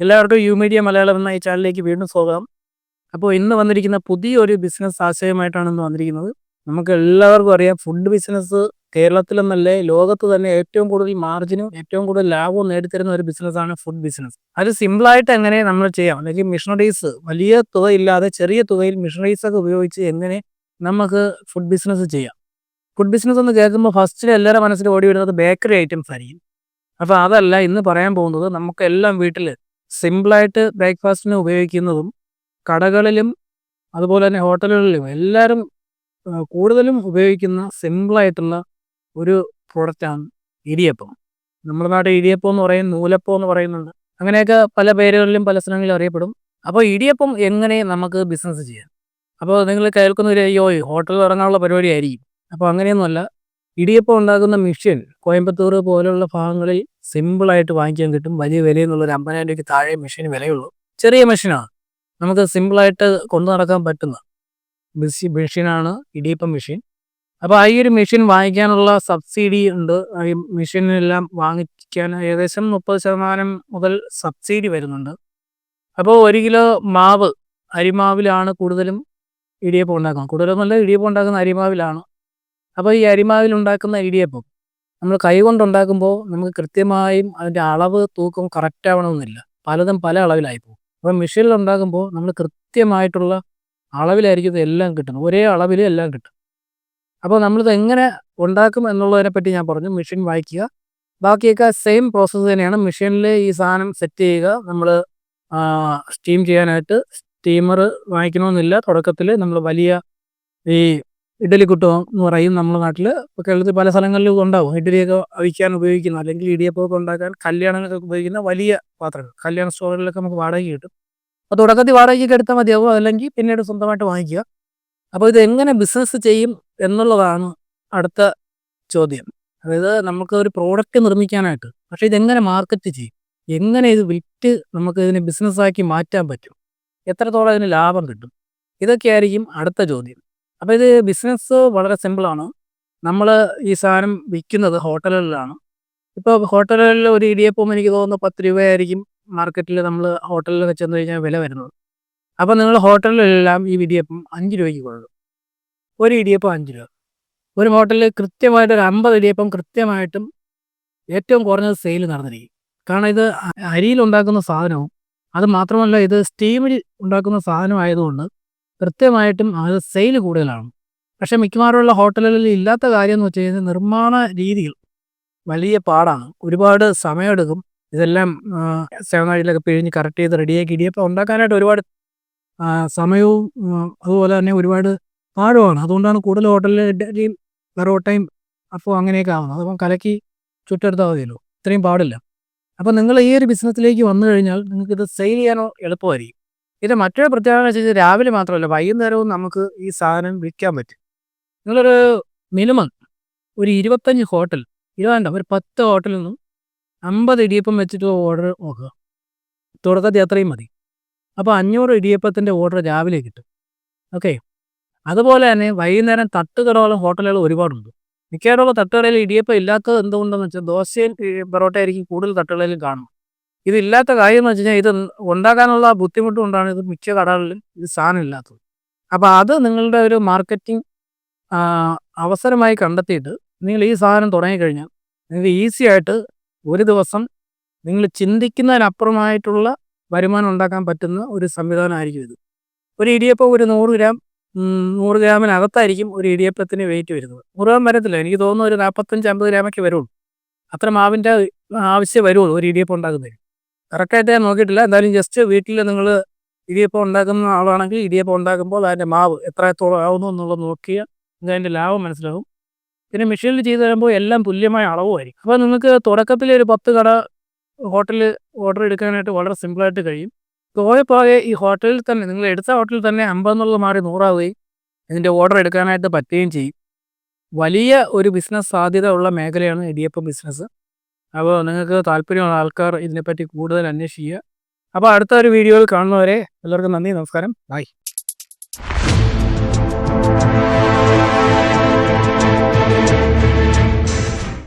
എല്ലാവർക്കും U media Malayalam എന്ന ഈ ചാനലിലേക്ക് വീണ്ടും സ്വാഗതം. അപ്പോൾ ഇന്ന് വന്നിരിക്കുന്ന പുതിയൊരു ബിസിനസ് ആശയമായിട്ടാണ് ഇന്ന് വന്നിരിക്കുന്നത്. നമുക്ക് എല്ലാവർക്കും അറിയാം ഫുഡ് ബിസിനസ് കേരളത്തിലെന്നല്ലേ ലോകത്ത് തന്നെ ഏറ്റവും കൂടുതൽ മാർജിനും ഏറ്റവും കൂടുതൽ ലാഭവും നേടിത്തരുന്ന ഒരു ബിസിനസ്സാണ് ഫുഡ് ബിസിനസ് അത് സിമ്പിളായിട്ട് എങ്ങനെ നമ്മൾ ചെയ്യാം? അല്ലെങ്കിൽ മിഷണറീസ് വലിയ തുകയില്ലാതെ ചെറിയ തുകയിൽ മിഷണറീസ് ഒക്കെ ഉപയോഗിച്ച് എങ്ങനെ നമുക്ക് ഫുഡ് ബിസിനസ് ചെയ്യാം? ഫുഡ് ബിസിനസ് എന്ന് കേൾക്കുമ്പോൾ ഫസ്റ്റിൽ എല്ലാവരുടെ മനസ്സിൽ ഓടി വരുന്നത് ബേക്കറി ഐറ്റംസ് ആയിരിക്കും. അപ്പോൾ അതല്ല ഇന്ന് പറയാൻ പോകുന്നത് നമുക്ക് എല്ലാം വീട്ടിൽ സിമ്പിളായിട്ട് ബ്രേക്ക്ഫാസ്റ്റിന് ഉപയോഗിക്കുന്നതും കടകളിലും അതുപോലെ തന്നെ ഹോട്ടലുകളിലും എല്ലാവരും കൂടുതലും ഉപയോഗിക്കുന്ന സിമ്പിളായിട്ടുള്ള ഒരു പ്രൊഡക്റ്റാണ് ഇടിയപ്പം. നമ്മുടെ നാട്ടിൽ ഇടിയപ്പം എന്ന് പറയും നൂലപ്പം എന്ന് പറയുന്നുണ്ട്. അങ്ങനെയൊക്കെ പല പേരുകളിലും പല സ്ഥലങ്ങളിലും അറിയപ്പെടും. അപ്പോൾ ഇടിയപ്പം എങ്ങനെ നമുക്ക് ബിസിനസ് ചെയ്യാം? അപ്പോൾ നിങ്ങൾ കേൾക്കുന്ന അയ്യോ ഹോട്ടലിൽ ഇറങ്ങാനുള്ള പരിപാടി ആയിരിക്കും. അപ്പോൾ അങ്ങനെയൊന്നുമല്ല. ഇടിയപ്പം ഉണ്ടാക്കുന്ന മെഷീൻ കോയമ്പത്തൂർ പോലുള്ള ഭാഗങ്ങളിൽ സിമ്പിളായിട്ട് വാങ്ങിക്കാൻ കിട്ടും. വലിയ വിലയെന്നുള്ള ഒരു അമ്പതിനായിരം രൂപയ്ക്ക് താഴെ മെഷീൻ വിലയുള്ളൂ. ചെറിയ മെഷീനാണ്. നമുക്ക് സിമ്പിളായിട്ട് കൊണ്ടു നടക്കാൻ പറ്റുന്ന മെഷീൻ മെഷീനാണ് ഇടിയപ്പം മെഷീൻ. അപ്പോൾ ഈ ഒരു മെഷീൻ വാങ്ങിക്കാനുള്ള സബ്സിഡി ഉണ്ട്. ഈ മെഷീനെല്ലാം വാങ്ങിക്കാൻ ഏകദേശം മുപ്പത് ശതമാനം മുതൽ സബ്സിഡി വരുന്നുണ്ട്. അപ്പോൾ ഒരു കിലോ മാവ് അരിമാവിലാണ് കൂടുതലും ഇടിയപ്പം ഉണ്ടാക്കുന്നത്. കൂടുതലൊന്നുമല്ല ഇടിയപ്പം ഉണ്ടാക്കുന്ന അരിമാവിലാണ്. അപ്പോൾ ഈ അരിമാവിൽ ഉണ്ടാക്കുന്ന ഇടിയപ്പം നമ്മൾ കൈ കൊണ്ടുണ്ടാക്കുമ്പോൾ നമുക്ക് കൃത്യമായും അതിന്റെ അളവ് തൂക്കം കറക്റ്റ് ആവണമെന്നില്ല. പലതും പല അളവിലായി പോകും. അപ്പോൾ മെഷീനിൽ ഉണ്ടാക്കുമ്പോൾ നമ്മൾ കൃത്യമായിട്ടുള്ള അളവിലായിരിക്കും എല്ലാം കിട്ടുന്നത്. ഒരേ അളവിൽ എല്ലാം കിട്ടും. അപ്പോൾ നമ്മളിത് എങ്ങനെ ഉണ്ടാക്കും എന്നുള്ളതിനെ പറ്റി ഞാൻ പറഞ്ഞു. മെഷീൻ വായിക്കുക. ബാക്കിയൊക്കെ സെയിം പ്രോസസ്സ് തന്നെയാണ്. മെഷീനിൽ ഈ സാധനം സെറ്റ് ചെയ്യുക. നമ്മൾ സ്റ്റീം ചെയ്യാനായിട്ട് സ്റ്റീമർ വാങ്ങിക്കണമെന്നില്ല. തുടക്കത്തിൽ നമ്മൾ വലിയ ഈ ഇഡലി കുട്ടം എന്ന് പറയും നമ്മുടെ നാട്ടിൽ ഇപ്പോൾ കേരളത്തിൽ പല സ്ഥലങ്ങളിലും ഉണ്ടാവും. ഇഡലിയൊക്കെ അവിക്കാൻ ഉപയോഗിക്കുന്ന അല്ലെങ്കിൽ ഇടിയപ്പമൊക്കെ ഉണ്ടാക്കാൻ കല്യാണങ്ങൾക്ക് ഉപയോഗിക്കുന്ന വലിയ പാത്രങ്ങൾ. കല്യാണ സ്റ്റോറുകളിലൊക്കെ നമുക്ക് വാടകയ്ക്ക് കിട്ടും. അപ്പോൾ തുടക്കത്തിൽ വാടകയ്ക്ക് എടുത്താൽ മതിയാവും. അല്ലെങ്കിൽ പിന്നീട് സ്വന്തമായിട്ട് വാങ്ങിക്കുക. അപ്പോൾ ഇത് എങ്ങനെ ബിസിനസ് ചെയ്യും എന്നുള്ളതാണ് അടുത്ത ചോദ്യം. അതായത് നമുക്ക് ഒരു പ്രോഡക്റ്റ് നിർമ്മിക്കാനായിട്ട്. പക്ഷേ ഇതെങ്ങനെ മാർക്കറ്റ് ചെയ്യും? എങ്ങനെ ഇത് വിറ്റ് നമുക്ക് ഇതിനെ ബിസിനസ്സാക്കി മാറ്റാൻ പറ്റും? എത്രത്തോളം ഇതിന് ലാഭം കിട്ടും? ഇതൊക്കെയായിരിക്കും അടുത്ത ചോദ്യം. അപ്പോൾ ഇത് ബിസിനസ് വളരെ സിമ്പിളാണ് നമ്മൾ ഈ സാധനം വിൽക്കുന്നത് ഹോട്ടലുകളിലാണ്. ഇപ്പോൾ ഹോട്ടലുകളിൽ ഒരു ഇടിയപ്പം എനിക്ക് തോന്നുന്നു പത്ത് രൂപയായിരിക്കും മാർക്കറ്റിൽ നമ്മൾ ഹോട്ടലിൽ ചെന്ന് കഴിഞ്ഞാൽ വില വരുന്നത്. അപ്പോൾ നിങ്ങൾ ഹോട്ടലിലെല്ലാം ഈ ഇടിയപ്പം അഞ്ച് രൂപയ്ക്ക് കൊടുക്കും ഒരു ഇടിയപ്പം അഞ്ച് രൂപ. ഒരു ഹോട്ടലിൽ കൃത്യമായിട്ട് ഒരു അമ്പത് ഇടിയപ്പം കൃത്യമായിട്ടും ഏറ്റവും കുറഞ്ഞത് സെയിൽ നടന്നിരിക്കും. കാരണം ഇത് അരിയിൽ ഉണ്ടാക്കുന്ന സാധനവും അത് മാത്രമല്ല ഇത് സ്റ്റീമിൽ ഉണ്ടാക്കുന്ന സാധനം ആയതുകൊണ്ട് കൃത്യമായിട്ടും അത് സെയിൽ കൂടുതലാണ്. പക്ഷേ മിക്കവാറുള്ള ഹോട്ടലുകളിൽ ഇല്ലാത്ത കാര്യം എന്ന് വെച്ച് കഴിഞ്ഞാൽ നിർമ്മാണ രീതികൾ വലിയ പാടാണ്. ഒരുപാട് സമയമെടുക്കും. ഇതെല്ലാം സേവനാഴിയിലൊക്കെ പിഴിഞ്ഞ് കറക്റ്റ് ചെയ്ത് റെഡിയാക്കി ഇടിയപ്പം ഉണ്ടാക്കാനായിട്ട് ഒരുപാട് സമയവും അതുപോലെ തന്നെ ഒരുപാട് പാടുമാണ്. അതുകൊണ്ടാണ് കൂടുതൽ ഹോട്ടലിൽ പെറോട്ടയും അപ്പോൾ അങ്ങനെയൊക്കെ ആവുന്നത്. അതിപ്പം കലക്കി ചുറ്റെടുത്താൽ മതിയല്ലോ. ഇത്രയും പാടില്ല. അപ്പം നിങ്ങൾ ഈ ഒരു ബിസിനസ്സിലേക്ക് വന്നു കഴിഞ്ഞാൽ നിങ്ങൾക്കിത് സെയിൽ ചെയ്യാനോ എളുപ്പമായിരിക്കും. ഇത് മറ്റൊരു പ്രത്യേകത എന്ന് വെച്ചാൽ രാവിലെ മാത്രമല്ല വൈകുന്നേരവും നമുക്ക് ഈ സാധനം വിൽക്കാൻ പറ്റും. നിങ്ങളൊരു മിനിമം ഒരു ഇരുപത്തഞ്ച് ഹോട്ടൽ ഇരുപതാണ്ട ഒരു പത്ത് ഹോട്ടലിൽ നിന്നും അമ്പത് ഇടിയപ്പം വെച്ചിട്ട് ഓർഡർ നോക്കുക. തുടക്കത്തിൽ അത്രയും മതി. അപ്പോൾ അഞ്ഞൂറ് ഇടിയപ്പത്തിന്റെ ഓർഡർ രാവിലെ കിട്ടും. ഓക്കെ? അതുപോലെ തന്നെ വൈകുന്നേരം തട്ടുകടകളും ഹോട്ടലുകളും ഒരുപാടുണ്ട്. മിക്കവാറും തട്ടുകടയിൽ ഇടിയപ്പം ഇല്ലാത്തത് എന്തുകൊണ്ടെന്ന് വെച്ചാൽ ദോശയും പൊറോട്ടയായിരിക്കും കൂടുതൽ തട്ടുകളിലും കാണും ഇതില്ലാത്ത കാര്യം എന്ന് വെച്ച് കഴിഞ്ഞാൽ ഇത് ഉണ്ടാക്കാനുള്ള ബുദ്ധിമുട്ട് കൊണ്ടാണ് ഇത് മിക്ക കടകളിലും ഇത് സാധനം ഇല്ലാത്തത് അപ്പോൾ അത് നിങ്ങളുടെ ഒരു മാർക്കറ്റിംഗ് അവസരമായി കണ്ടെത്തിയിട്ട് നിങ്ങൾ ഈ സാധനം തുടങ്ങിക്കഴിഞ്ഞാൽ നിങ്ങൾക്ക് ഈസി ആയിട്ട് ഒരു ദിവസം നിങ്ങൾ ചിന്തിക്കുന്നതിനപ്പുറമായിട്ടുള്ള വരുമാനം ഉണ്ടാക്കാൻ പറ്റുന്ന ഒരു സംവിധാനമായിരിക്കും ഇത്. ഒരു ഇടിയപ്പം ഒരു നൂറ് ഗ്രാം നൂറ് ഗ്രാമിനകത്തായിരിക്കും ഒരു ഇടിയപ്പത്തിന് വെയിറ്റ് വരുന്നത്. നൂറ് ഗ്രാം വരത്തില്ല എനിക്ക് തോന്നുന്നു ഒരു നാൽപ്പത്തഞ്ച് അമ്പത് ഗ്രാമൊക്കെ വരുള്ളൂ. അത്ര മാവിന്റെ ആവശ്യം വരുള്ളൂ ഒരു ഇടിയപ്പം ഉണ്ടാക്കുന്നതിന്. കറക്റ്റായിട്ട് ഞാൻ നോക്കിയിട്ടില്ല. എന്തായാലും ജസ്റ്റ് വീട്ടിൽ നിങ്ങൾ ഇടിയപ്പം ഉണ്ടാക്കുന്ന ആളാണെങ്കിൽ ഇടിയപ്പം ഉണ്ടാക്കുമ്പോൾ അതിന്റെ മാവ് എത്രത്തോളം ആവുന്നു എന്നുള്ളത് നോക്കിയാൽ അതിന്റെ ലാഭം മനസ്സിലാവും. പിന്നെ മെഷീനിൽ ചെയ്തു തരുമ്പോൾ എല്ലാം തുല്യമായ അളവുമായിരിക്കും. അപ്പോൾ നിങ്ങൾക്ക് തുടക്കത്തിൽ ഒരു പത്ത് കട ഹോട്ടലിൽ ഓർഡർ എടുക്കാനായിട്ട് വളരെ സിമ്പിളായിട്ട് കഴിയും. പോയ പോകെ ഈ ഹോട്ടലിൽ തന്നെ നിങ്ങൾ എടുത്ത ഹോട്ടലിൽ തന്നെ അമ്പതെന്നുള്ളത് മാറി നൂറാവുകയും ഇതിന്റെ ഓർഡർ എടുക്കാനായിട്ട് പറ്റുകയും ചെയ്യും. വലിയ ഒരു ബിസിനസ് സാധ്യത ഉള്ള മേഖലയാണ് ഇടിയപ്പം ബിസിനസ് അപ്പോൾ നിങ്ങൾക്ക് താല്പര്യമുള്ള ആൾക്കാർ ഇതിനെപ്പറ്റി കൂടുതൽ അന്വേഷിക്കുക. അപ്പോൾ അടുത്ത ഒരു വീഡിയോയിൽ കാണുന്നവരെ എല്ലാവർക്കും നന്ദി നമസ്കാരം. ബൈ.